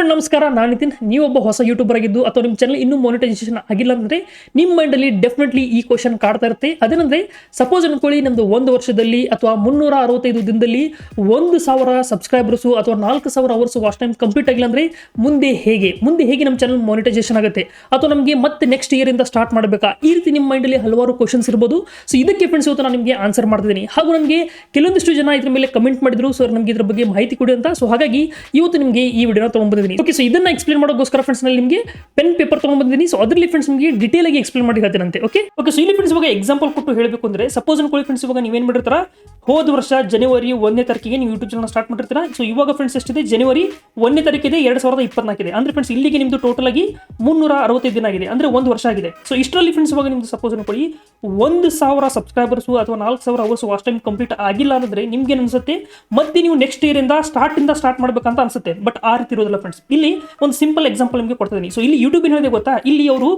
Friend ನಮಸ್ಕಾರ. ನಾನು ನಿತಿನ್. ಒಬ್ಬ ಹೊಸ ಯೂಟ್ಯೂಬರ್ ಆಗಿದ್ದು ಅಥವಾ ನಿಮ್ಮ ಚಾನಲ್ ಇನ್ನೂ ಮಾನಿಟೈಸೇಷನ್ ಆಗಿಲ್ಲ ಅಂದರೆ ನಿಮ್ಮ ಮೈಂಡಲ್ಲಿ ಡೆಫಿನೆಟ್ಲಿ ಈ ಕ್ವಶನ್ ಕಾಡ್ತಾ ಇರುತ್ತೆ. ಅದೇನಂದ್ರೆ ಸಪೋಸ್ ಅನ್ಕೊಳ್ಳಿ ನಮ್ದು ಒಂದು ವರ್ಷದಲ್ಲಿ ಅಥವಾ ಮುನ್ನೂರ ಅರವತ್ತೈದು ದಿನದಲ್ಲಿ ಒಂದು ಸಾವಿರ ಸಬ್ಸ್ಕ್ರೈಬರ್ಸು ಅಥವಾ ನಾಲ್ಕು ಸಾವಿರ ಅವರ್ಸ್ ವಾಚ್ ಟೈಮ್ ಕಂಪ್ಲೀಟ್ ಆಗಿಲ್ಲ ಅಂದರೆ ಮುಂದೆ ಹೇಗೆ? ಮುಂದೆ ಹೇಗೆ ನಮ್ಮ ಚಾನಲ್ ಮಾನಿಟೈಸೇಷನ್ ಆಗುತ್ತೆ? ಅಥವಾ ನಮಗೆ ಮತ್ತೆ ನೆಕ್ಸ್ಟ್ ಇಯರ್ ಇಂದ ಸ್ಟಾರ್ಟ್ ಮಾಡಬೇಕಾ? ಈ ರೀತಿ ನಿಮ್ಮ ಮೈಂಡಲ್ಲಿ ಹಲವಾರು ಕ್ವಶನ್ಸ್ ಇರ್ಬೋದು. ಸೊ ಇದಕ್ಕೆ ಫ್ರೆಂಡ್ಸ್ ಇವತ್ತು ನಾನು ನಿಮಗೆ ಆನ್ಸರ್ ಮಾಡ್ತಿದ್ದೀನಿ. ಹಾಗೂ ನನಗೆ ಕೆಲವೊಂದಿಷ್ಟು ಜನ ಇದ್ರ ಮೇಲೆ ಕಮೆಂಟ್ ಮಾಡಿದ್ರು. ಸರ್ ನಮಗೆ ಇದ್ರ ಬಗ್ಗೆ ಮಾಹಿತಿ ಕೊಡಿ ಅಂತ. ಸೊ ಹಾಗಾಗಿ ಇವತ್ತು ನಿಮಗೆ ಈ ವಿಡಿಯೋನ ತೊಗೊಂಡ್ಬಂದಿದ್ದೀನಿ. ಓಕೆ ಸೊ ಇದನ್ನ ಎಕ್ಸ್ಪ್ಲೇನ್ ಮಾಡೋಕ್ಕೋಸ್ಕರ ಫ್ರೆಂಡ್ಸ್ ನಾನು ನಿಮಗೆ ಪೆನ್ ಪೇಪರ್ ತಗೊಂಡ್ಬಂದಿದ್ದೀನಿ. ಸೊ ಅದರಲ್ಲಿ ಫ್ರೆಂಡ್ಸ್ ನಿಮಗೆ ಡೀಟೇಲ್ ಆಗಿ ಎಕ್ಸ್ಪ್ಲೇನ್ ಮಾಡಿ ಹೇಳ್ತೀನಂತೆ ಓಕೆ ಓಕೆ ಸೊ ಇಲ್ಲಿ ಫ್ರೆಂಡ್ಸ್ ಇವಾಗ ಎಕ್ಸಾಂಪಲ್ ಕೊಟ್ಟು ಹೇಳಬೇಕು ಅಂದ್ರೆ ಸಪೋಸ್ ಅನ್ಕೊಳ್ಳಿ ಫ್ರೆಂಡ್ಸ್ ಇವಾಗ ನೀವೇನ್ ಮಾಡಿರ್ತಾರ? ಹೋದ ವರ್ಷ ಜನವರಿ ಒಂದನೇ ತಾರೀಕಿಗೆ ನೀವು ಯೂಟ್ಯೂಬ್ ಚಾನಲ್ ಸ್ಟಾರ್ಟ್ ಮಾಡಿರ್ತೀರಾ? ಸೊ ಇವಾಗ ಫ್ರೆಂಡ್ಸ್ ಎಷ್ಟಿದೆ? ಜನವರಿ ಒಂದನೇ ತಾರೀಕಿದೆ ಎರಡು ಸಾವಿರದ ಇಪ್ಪತ್ನಾಲ್ಕಿದೆ ಅಂದ್ರೆ ಫ್ರೆಂಡ್ಸ್ ಇಲ್ಲಿಗೆ ನಿಮ್ಮದು ಟೋಟಲ್ ಆಗಿ ಮುನ್ನೂರ ಅರವತ್ತೈದು ದಿನ ಆಗಿದೆ. ಅಂದ್ರೆ ಒಂದು ವರ್ಷ ಆಗಿದೆ. ಸೊ ಇಷ್ಟರಲ್ಲಿ ಫ್ರೆಂಡ್ಸ್ ಇವಾಗ ನಿಮ್ದು ಸಪೋಸ್ ಅನ್ಕೊಳ್ಳಿ, ಒಂದು ಸಾವಿರ ಸಬ್ಸ್ಕ್ರೈಬರ್ಸು ಅಥವಾ ನಾಲ್ಕು ಸಾವಿರ ಅವರ್ಸ್ ವಾಚ್ ಟೈಮ್ ಕಂಪ್ಲೀಟ್ ಆಗಿಲ್ಲ ಅಂದ್ರೆ ನಿಮ್ಗೆ ಅನ್ಸುತ್ತೆ? ಮತ್ತೆ ನೀವು ನೆಕ್ಸ್ಟ್ ಇಯರ್ ಇಂದ ಸ್ಟಾರ್ಟ್ ಮಾಡ್ಬೇಕಂತ ಅನ್ಸುತ್ತೆ. ಬಟ್ ಆ ರೀತಿ ಇರೋದಿಲ್ಲ ಫ್ರೆಂಡ್ಸ್ ಇಲ್ಲಿ ಒಂದು ಸಿಂಪಲ್ ಎಕ್ಸಾಂಪಲ್ ನಿಮಗೆ ಕೊಡ್ತಿದ್ದೀನಿ ಸೊ ಇಲ್ಲಿ ಯೂಟ್ಯೂಬ್ ಏನು ಹೇಳಿದೆ ಗೊತ್ತಾ? ಇಲ್ಲಿ ಅವರು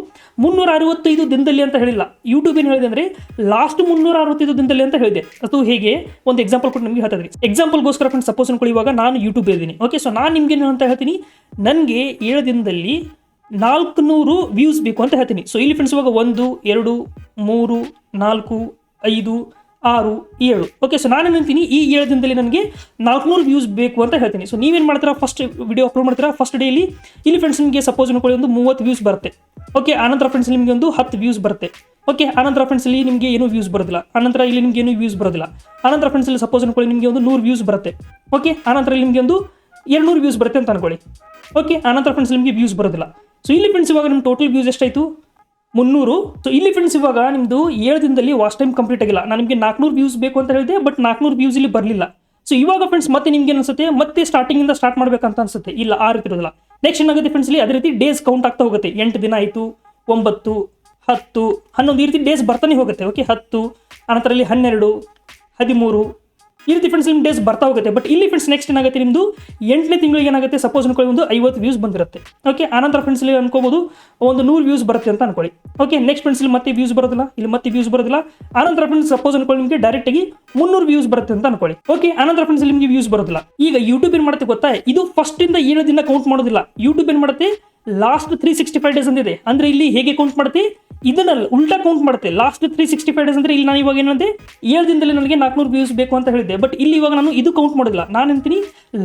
ಮುನ್ನೂರ ಅರವತ್ತೈದು ದಿನದಲ್ಲಿ ಅಂತ ಹೇಳಿಲ್ಲ. ಯೂಟ್ಯೂಬ್ ಏನು ಹೇಳಿದೆ ಅಂದ್ರೆ ಲಾಸ್ಟ್ ಮುನ್ನೂರ ಅರವತ್ತೈದು ದಿನದಲ್ಲಿ ಅಂತ ಹೇಳಿದೆ. ಅದು ಹೇಗೆ? ಒಂದು ಎಕ್ಸಾಂಪಲ್ ಕೊಟ್ಟು ನಿಮಗೆ ಹೇಳ್ತಾ ಇದ್ದೀನಿ ಎಕ್ಸಾಂಪಲ್ಗೋಸ್ಕರ ಫ್ರೆಂಡ್ಸ್ ಸಪೋಸ್ ಅನ್ಕೊಳ್ಳಿ, ಇವಾಗ ನಾನು ಯೂಟ್ಯೂಬ್ ಇದ್ದೀನಿ ಓಕೆ ಸೊ ನಾನು ನಿಮ್ಗೆ ಏನು ಅಂತ ಹೇಳ್ತೀನಿ? ನನಗೆ ಏಳು ದಿನದಲ್ಲಿ ನಾಲ್ಕುನೂರು ವ್ಯೂಸ್ ಬೇಕು ಅಂತ ಹೇಳ್ತೀನಿ. ಸೊ ಇಲ್ಲಿ ಫ್ರೆಂಡ್ಸ್ ಇವಾಗ ಒಂದು, ಎರಡು, ಮೂರು, ನಾಲ್ಕು, ಐದು, ಆರು, ಏಳು. ಓಕೆ ಸೊ ನಾನು ಹೇಳ್ತೀನಿ? ಈ ಏಳು ದಿನದಲ್ಲಿ ನನಗೆ ನಾಲ್ಕುನೂರು ವ್ಯೂಸ್ ಬೇಕು ಅಂತ ಹೇಳ್ತೀನಿ. ಸೊ ನೀವೇನು ಮಾಡ್ತೀರಾ? ಫಸ್ಟ್ ವಿಡಿಯೋ ಅಪ್ಲೋಡ್ ಮಾಡ್ತೀರಾ? ಫಸ್ಟ್ ಡೇಲಿ ಇಲ್ಲಿ ಫ್ರೆಂಡ್ಸ್ ನಿಮಗೆ ಸಪೋಸ್ ಅನ್ಕೊಳ್ಳಿ ಒಂದು ಮೂವತ್ತು ವ್ಯೂಸ್ ಬರುತ್ತೆ. ಓಕೆ ಆನಂತರ ಫ್ರೆಂಡ್ಸ್ ನಿಮಗೆ ಒಂದು ಹತ್ತು ವ್ಯೂಸ್ ಬರುತ್ತೆ. ಓಕೆ ಆನಂತರ ಫ್ರೆಂಡ್ಸ್ ಇಲ್ಲಿ ನಿಮಗೆ ಏನೂ ವ್ಯೂಸ್ ಬರೋದಿಲ್ಲ. ಆನಂತರ ಇಲ್ಲಿ ನಿಮಗೆ ಏನೂ ವ್ಯೂಸ್ ಬರೋದಿಲ್ಲ. ಆನಂತರ ಫ್ರೆಂಡ್ಸ್ ಇಲ್ಲಿ ಸಪೋಸ್ ಅನ್ಕೊಳ್ಳಿ, ನಿಮಗೆ ಒಂದು ನೂರು ವ್ಯೂಸ್ ಬರುತ್ತೆ. ಓಕೆ ಆನಂತರ ನಿಮಗೆ ಒಂದು ಎರಡುನೂರು ವ್ಯೂಸ್ ಬರುತ್ತೆ ಅಂತ ಅನ್ಕೊಳ್ಳಿ. ಓಕೆ ಆನಂತರ ಫ್ರೆಂಡ್ಸ್ ನಿಮಗೆ ವ್ಯೂಸ್ ಬರೋದಿಲ್ಲ. ಸೊ ಇಲ್ಲಿ ಫ್ರೆಂಡ್ಸ್ ಇವಾಗ ನಿಮ್ಮ ಟೋಟಲ್ ವ್ಯೂಸ್ ಎಷ್ಟಾಯಿತು? ಮುನ್ನೂರು. ಸೊ ಇಲ್ಲಿ ಫ್ರೆಂಡ್ಸ್ ಇವಾಗ ನಿಮ್ಮದು ಏಳು ದಿನದಲ್ಲಿ ವಾಸ್ಟ್ ಟೈಮ್ ಕಂಪ್ಲೀಟ್ ಆಗಿಲ್ಲ. ನಾನು ನಿಮಗೆ ನಾಲ್ಕುನೂರು ವ್ಯೂಸ್ ಬೇಕು ಅಂತ ಹೇಳಿದೆ ಬಟ್ ನಾಲ್ಕುನೂರು ವ್ಯೂಸ್ ಇಲ್ಲಿ ಬರಲಿಲ್ಲ. ಸೊ ಇವಾಗ ಫ್ರೆಂಡ್ಸ್ ಮತ್ತೆ ನಿಮಗೆ ಅನಿಸುತ್ತೆ, ಮತ್ತೆ ಸ್ಟಾರ್ಟಿಂಗಿಂದ ಸ್ಟಾರ್ಟ್ ಮಾಡಬೇಕಂತ ಅನ್ಸುತ್ತೆ. ಇಲ್ಲ, ಆ ರೀತಿ ಇರೋದಿಲ್ಲ. ನೆಕ್ಸ್ಟ್ ಏನಾಗುತ್ತೆ ಫ್ರೆಂಡ್ಸ್ ಇಲ್ಲಿ ಅದೇ ರೀತಿ ಡೇಸ್ ಕೌಂಟ್ ಆಗ್ತಾ ಹೋಗುತ್ತೆ. ಎಂಟು ದಿನ ಆಯಿತು, ಒಂಬತ್ತು ಹತ್ತು, ಹನ್ನೊಂದು ಈ ರೀತಿ ಡೇಸ್ ಬರ್ತಾನೆ ಹೋಗುತ್ತೆ. ಓಕೆ ಹತ್ತು ಅನಂತರ ಇಲ್ಲಿ ಹನ್ನೆರಡು, ಹದಿಮೂರು, ಈ ರೀತಿ ಫ್ರೆಂಡ್ಸ್ ನಿಮ್ಮ ಡೇಸ್ ಬರ್ತಾ ಹೋಗುತ್ತೆ. ಬಟ್ ಇಲ್ಲಿ ಫ್ರೆಂಡ್ಸ್ ನೆಕ್ಸ್ಟ್ ಏನಾಗುತ್ತೆ ನಿಮ್ಮದು ಎಂಟನೇ ತಿಂಗಳಿಗೆ ಏನಾಗುತ್ತೆ? ಸಪೋಸ್ ಅನ್ಕೊಳ್ಳಿ, ಒಂದು ಐವತ್ತು ವ್ಯೂಸ್ ಬಂದಿರುತ್ತೆ. ಓಕೆ ಆನಂತರ ಫ್ರೆಂಡ್ಸ್ ಇಲ್ಲಿ ಅನ್ಕೋಬೋದು, ಒಂದು ನೂರು ವ್ಯೂಸ್ ಬರುತ್ತೆ ಅಂತ ಅನ್ಕೊಳ್ಳಿ. ಓಕೆ ನೆಕ್ಸ್ಟ್ ಫ್ರೆಂಡ್ಸ್ ಇಲ್ಲಿ ಮತ್ತೆ ವ್ಯೂಸ್ ಬರೋದಿಲ್ಲ? ಇಲ್ಲಿ ಮತ್ತೆ ವ್ಯೂಸ್ ಬರೋದಿಲ್ಲ. ಆನಂತರ ಫ್ರೆಂಡ್ಸ್ ಸಪೋಸ್ ಅನ್ಕೊಳ್ಳಿ, ನಿಮಗೆ ಡೈರೆಕ್ಟ್ ಆಗಿ ಮುನ್ನೂರು ವ್ಯೂಸ್ ಬರುತ್ತೆ ಅಂತ ಅನ್ಕೊಳ್ಳಿ. ಓಕೆ ಆನಂತರ ಫ್ರೆಂಡ್ಸ್ ನಿಮಗೆ ವ್ಯೂಸ್ ಬರೋದಿಲ್ಲ. ಈಗ ಯೂಟ್ಯೂಬ್ ಏನು ಮಾಡುತ್ತೆ ಗೊತ್ತಾ? ಇದು ಫಸ್ಟ್ ಇಂದ ಏಳು ದಿನ ಕೌಂಟ್ ಮಾಡೋದಿಲ್ಲ. ಯೂಟ್ಯೂಬ್ ಏನು ಮಾಡುತ್ತೆ? Last three sixty five days ಅಂದಿದೆ. ಅಂದರೆ ಇಲ್ಲಿ ಹೇಗೆ ಕೌಂಟ್ ಮಾಡುತ್ತೆ? ಇದನ್ನ ಉಲ್ಟಾ ಕೌಂಟ್ ಮಾಡುತ್ತೆ. Last three sixty five days ಅಂದ್ರೆ ಇಲ್ಲಿ ನಾನು ಇವಾಗ ಏನಂದ್ರೆ ಏಳು ದಿನದಲ್ಲಿ ನನಗೆ ನಾಲ್ಕುನೂರು ವ್ಯೂಸ್ ಬೇಕು ಅಂತ ಹೇಳಿದ್ದೆ. ಬಟ್ ಇಲ್ಲಿ ಇವಾಗ ನಾನು ಇದು ಕೌಂಟ್ ಮಾಡೋದಿಲ್ಲ. ನಾನು ಅಂತೀನಿ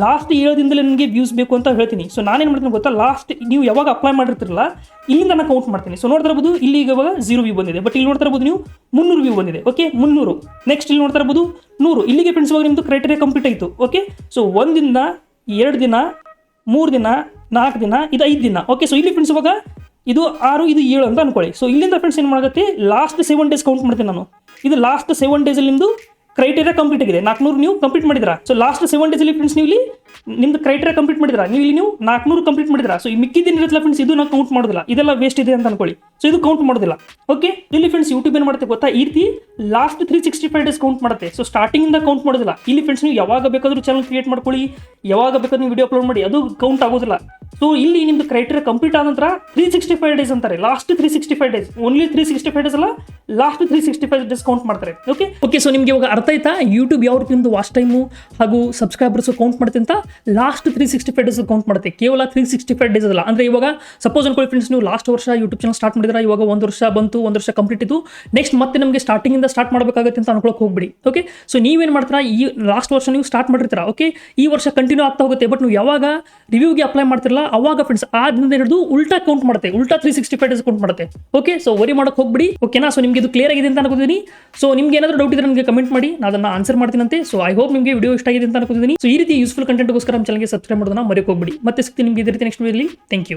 ಲಾಸ್ಟ್ ಏಳು ದಿನದಲ್ಲಿ ನನಗೆ ವ್ಯೂಸ್ ಬೇಕು ಅಂತ ಹೇಳ್ತೀನಿ. ಸೊ ನಾನೇನು ಮಾಡ್ತೀನಿ ಗೊತ್ತಾ? ಲಾಸ್ಟ್ ನೀವು ಯಾವಾಗ ಅಪ್ಲೈ ಮಾಡಿರ್ತಿರಲ್ಲ, ಇಲ್ಲಿಂದ ನಾನು ಕೌಂಟ್ ಮಾಡ್ತೀನಿ. ಸೊ ನೋಡ್ತಾ ಇರ್ಬೋದು, ಇಲ್ಲಿ ಇವಾಗ ಜೀರೋ ವ್ಯೂ ಬಂದಿದೆ. ಬಟ್ ಇಲ್ಲಿ ನೋಡ್ತಾ ಇರ್ಬೋದು ನೀವು ಮುನ್ನೂರು ವ್ಯೂ ಬಂದಿದೆ. ಓಕೆ ಮುನ್ನೂರು. ನೆಕ್ಸ್ಟ್ ಇಲ್ಲಿ ನೋಡ್ತಾ ಇರ್ಬೋದು, ನೂರು. ಇಲ್ಲಿಗೆ ಫ್ರೆಂಡ್ಸ್ ಇವಾಗ ನಿಮ್ಮದು ಕ್ರೈಟೇರಿಯಾ ಕಂಪ್ಲೀಟ್ ಆಯಿತು. ಓಕೆ ಸೊ ಒಂದಿನ, ಎರಡು ದಿನ, ಮೂರು ದಿನ, ನಾಲ್ಕು ದಿನ, ಇದು ಐದು ದಿನ. ಓಕೆ ಸೊ ಇಲ್ಲಿ ಫ್ರೆಂಡ್ಸ್ ಇವಾಗ ಇದು ಆರು, ಇದು ಏಳು ಅಂತ ಅನ್ಕೊಳ್ಳಿ. ಸೊ ಇಲ್ಲಿಂದ ಫ್ರೆಂಡ್ಸ್ ಏನು ಮಾಡುತ್ತೆ ಲಾಸ್ಟ್ ಸೆವೆನ್ ಡೇಸ್ ಕೌಂಟ್ ಮಾಡ್ತೀನಿ ನಾನು. ಇದು ಲಾಸ್ಟ್ ಸೆವೆನ್ ಡೇಸಲ್ಲಿ ನಿಮ್ಮದು ಕ್ರೈಟೇರಿಯಾ ಕಂಪ್ಲೀಟ್ ಆಗಿದೆ. ನಾಲ್ಕುನೂರು ನೀವು ಕಂಪ್ಲೀಟ್ ಮಾಡಿದ್ರ ಸೊ ಲಾಸ್ಟ್ ಸೆವೆನ್ ಡೇಸಲ್ಲಿ ಫ್ರೆಂಡ್ಸ್ ನೀವು ಇಲ್ಲಿ ನಿಮ್ದು ಕ್ರೈಟೇರಿಯಾ ಕಂಪ್ಲೀಟ್ ಮಾಡಿದ್ರ ನೀವು ಇಲ್ಲಿ ನೀವು ನಾಲ್ಕುನೂರು ಕಂಪ್ಲೀಟ್ ಮಾಡಿದ್ರ ಸೊ ಈ ಮಿಕ್ಕಿದ್ದೇನು ಇರುತ್ತಲ್ಲ ಫ್ರೆಂಡ್ಸ್ ಇದು ನಾವು ಕೌಂಟ್ ಮಾಡೋದಿಲ್ಲ. ಇದೆಲ್ಲ ವೇಸ್ಟ್ ಇದೆ ಅಂತ ಅನ್ಕೊಳ್ಳಿ. ಸೊ ಇದು ಕೌಂಟ್ ಮಾಡೋದಿಲ್ಲ. ಓಕೆ ಇಲ್ಲಿ ಫ್ರೆಂಡ್ಸ್ ಯೂಟ್ಯೂಬ್ ಏನು ಮಾಡುತ್ತೆ ಗೊತ್ತಾ? ಈ ರೀತಿ last three sixty five days count ಮಾಡುತ್ತೆ ಸೊ ಸ್ಟಾರ್ಟಿಂಗಿಂದ ಕೌಂಟ್ ಮಾಡೋದಿಲ್ಲ. ಇಲ್ಲಿ ಫ್ರೆಂಡ್ಸ್ ನೀವು ಯಾವಾಗ ಬೇಕಾದರೂ ಚಾನಲ್ ಕ್ರಿಯೇಟ್ ಮಾಡ್ಕೊಳ್ಳಿ. ಯಾವಾಗ ಬೇಕಾದ್ರೂ ವಿಡಿಯೋ ಅಪ್ಲೋಡ್ ಮಾಡಿ. ಅದು ಕೌಂಟ್ ಆಗೋದಿಲ್ಲ. ಸೊ ಇಲ್ಲಿ ನಿಮ್ದು ಕ್ರೈಟೀರಿಯಾ ಕಂಪ್ಲೀಟ್ ಆದ ನಂತರ ತ್ರೀ ಸಿಕ್ಸ್ಟಿ ಫೈವ್ ಡೇಸ್ ಅಂತಾರೆ. Last three sixty five days only three sixty five days ಅಲ್ಲ last three sixty five days count ಮಾಡ್ತಾರೆ. ಓಕೆ ಓಕೆ ಸೊ ನಿಮಗೆ ಇವಾಗ ಅರ್ಥ ಆಯ್ತಾ? ಯೂಟ್ಯೂಬ್ ಯಾವ ರೀತಿ ಒಂದು ವಾಚ್ ಟೈಮು ಹಾಗೂ ಸಬ್ಸ್ಕ್ರೈಬರ್ಸ್ ಕೌಂಟ್ ಮಾಡುತ್ತೆ ಅಂತ? Last three sixty five days count ಮಾಡುತ್ತೆ. ಕೇವಲ ತ್ರೀ ಸಿಕ್ಸ್ಟಿ ಫೈವ್ ಡೇಸ್ ಅಲ್ಲ. ಅಂದರೆ ಇವಾಗ ಸಪೋಸ್ ಅನ್ಕೊಳ್ಳಿ ಫ್ರೆಂಡ್ಸ್ ನೀವು ಲಾಸ್ಟ್ ವರ್ಷ ಯೂಟ್ಯೂಬ್ ಚಾನಲ್ ಸ್ಟಾರ್ಟ್ ಮಾಡಿದ್ರೆ ಇವಾಗ ಒಂದು ವರ್ಷ ಬಂತು, ಒಂದು ವರ್ಷ ಕಂಪ್ಲೀಟ್ ಇತ್ತು ನೆಕ್ಸ್ಟ್ ಮತ್ತೆ ನಮಗೆ ಸ್ಟಾರ್ಟಿಂಗಿಂದ ಸ್ಟಾರ್ಟ್ ಮಾಡಬೇಕಾಗುತ್ತೆ ಅಂತ ಅನ್ಕೊಳಕ್ಕೆ ಹೋಗ್ಬಿಡಿ. ಓಕೆ ಸೊ ನೀವೇನು ಮಾಡ್ತೀರಾ? ಈ ಲಾಸ್ಟ್ ವರ್ಷ ನೀವು ಸ್ಟಾರ್ಟ್ ಮಾಡಿರ್ತೀರಾ? ಓಕೆ ಈ ವರ್ಷ ಕಂಟಿನ್ಯೂ ಆಗ್ತಾ ಹೋಗುತ್ತೆ. ಬಟ್ ನೀವು ಯಾವಾಗ ರಿವ್ಯೂಗೆ ಅಪ್ಲೈ ಮಾಡ್ತಿರಲ್ಲ ಅವಾಗ ಫ್ರೆಂಡ್ಸ್ ಆ ದಿನದ ಹಿಡಿದು ಉಲ್ಟಾ ಕೌಂಟ್ ಮಾಡುತ್ತೆ. ಉಲ್ಟಾ three sixty five days count ಮಾಡುತ್ತೆ. ಓಕೆ ಸೊ ವರಿ ಮಾಡಕ್ಕೆ ಹೋಗ್ಬಿಡಿ. ಓಕೆನಾ ಸೊ ನಿಮಗೆ ಇದು ಕ್ಲಿಯರ್ ಆಗಿದೆ ಅಂತ ಅನ್ಕೋತೀನಿ ಸೊ ನಿಮ್ಗೆ ಏನಾದರೂ ಡೌಟ್ ಇದ್ರೆ ನನಗೆ ಕಮೆಂಟ್ ಮಾಡಿ. ನಾನು ಅದನ್ನ ಆನ್ಸರ್ ಮಾಡ್ತೀನಂತೆ. ಸೊ ಐ ಹೋಪ್ ನಿಮಗೆ ವಿಡಿಯೋ ಇಷ್ಟ ಆಗಿದೆ ಅಂತ ಅನ್ಕೋತೀನಿ ಸೊ ಈ ರೀತಿ ಯೂಸ್ಫುಲ್ ಕಂಟೆಂಟ್ಗೋಸ್ಕರ ನಮ್ಮ ಚಾನಲ್ಗೆ ಸಬ್ಸ್ಕ್ರೈಬ್ ಮಾಡೋದನ್ನ ಮರೆಯೋಕೆ ಹೋಗ್ಬಿಡಿ. ಮತ್ತೆ ಸಿಗ್ತೀನಿ ನಿಮಗೆ ಇದೇ ರೀತಿ ನೆಕ್ಸ್ಟ್ ವೀಡಿಯೋಲಿ ಥ್ಯಾಂಕ್ ಯು